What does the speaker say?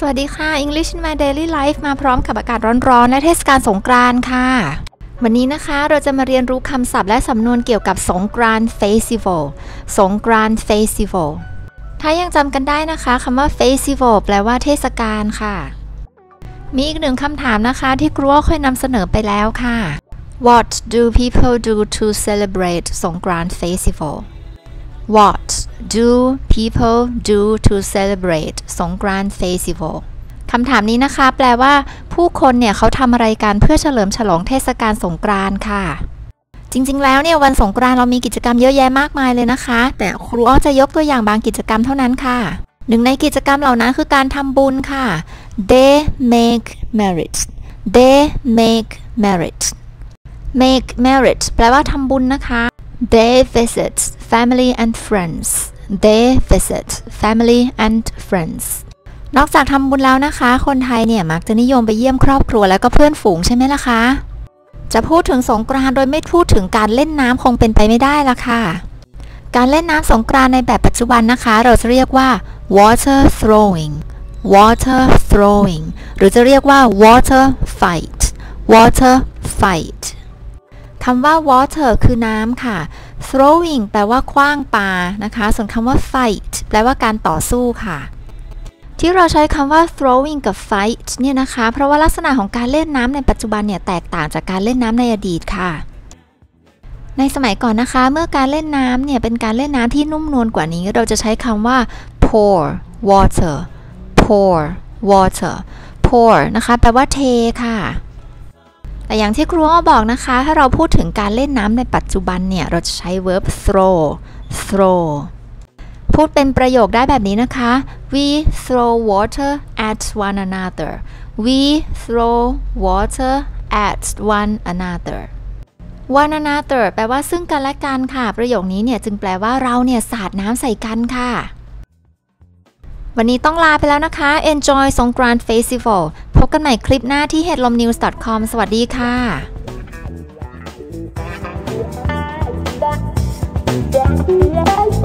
สวัสดีค่ะ English in my daily life มาพร้อมกับอากาศร้อนๆ และเทศกาลสงกรานต์ค่ะ วันนี้นะคะเราจะมาเรียนรู้คำศัพท์และสำนวนเกี่ยวกับสงกรานต์ festival สงกรานต์ festival ถ้ายังจำกันได้นะคะคำว่า festival แปลว่าเทศกาลค่ะ มีอีกหนึ่งคำถามนะคะที่ครูเคยนำเสนอไปแล้วค่ะ What do people do to celebrate สงกรานต์ festival What do people do to celebrate สงกรานต์ festival คำถามนี้นะคะ แปลว่า ผู้คนเนี่ยเขาทำอะไรกันเพื่อเฉลิมฉลองเทศกาลสงกรานต์ค่ะ จริง ๆ แล้วเนี่ยวันสงกรานต์เรามีกิจกรรมเยอะแยะมากมายเลยนะคะ แต่ครูอ้อจะยกตัวอย่างบางกิจกรรมเท่านั้นค่ะ หนึ่งในกิจกรรมเหล่านั้นคือการทำบุญค่ะ they make merit they make merit make merit แปลว่าทำบุญนะคะ they visit family and friends they visit family and friends นอกจากทำบุญแล้วนะคะ คนไทยเนี่ยมักจะนิยมไปเยี่ยมครอบครัวแล้วก็เพื่อนฝูงใช่ไหมล่ะคะ จะพูดถึงสงกรานต์โดยไม่พูดถึงการเล่นน้ำคงเป็นไปไม่ได้ละค่ะ การเล่นน้ำสงกรานต์ในแบบปัจจุบันนะคะ เราจะเรียกว่า water throwing water throwing หรือจะเรียกว่า water fight water fight คำว่า water คือน้ำค่ะ throwing แปลว่าคว้างปานะคะ ส่วนคำว่า fight แปลว่าการต่อสู้ค่ะ ที่เราใช้คำว่า throwing กับ fight เนี่ยนะคะ เพราะว่าลักษณะของการเล่นน้ำในปัจจุบันเนี่ยแตกต่างจากการเล่นน้ำในอดีตค่ะ ในสมัยก่อนนะคะ เมื่อการเล่นน้ำเนี่ยเป็นการเล่นน้ำที่นุ่มนวลกว่านี้ เราจะใช้คำว่า pour water pour water pour นะคะ แปลว่าเทค่ะ แต่อย่างที่ครูอ้อบอกนะคะ ถ้าเราพูดถึงการเล่นน้ำในปัจจุบันเนี่ย เราจะใช้ verb throw throw พูดเป็นประโยคได้แบบนี้นะคะ we throw water at one another we throw water at one another one another แปลว่าซึ่งกันและกันค่ะ ประโยคนี้เนี่ยจึงแปลว่าเราเนี่ยสาดน้ำใส่กันค่ะ วันนี้ต้องลาไปแล้วนะคะ enjoy สงกรานต์ festival บกันใหม่คลิปหน้าที่ headlomnews.com สวัสดีค่ะ Yeah.